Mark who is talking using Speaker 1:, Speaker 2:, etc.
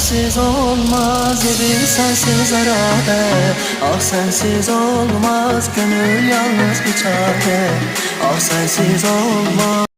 Speaker 1: sensiz olmaz Evim sensiz harabe Ah sensiz olmaz Gönül yalnız bir çare. Ah sensiz olmaz.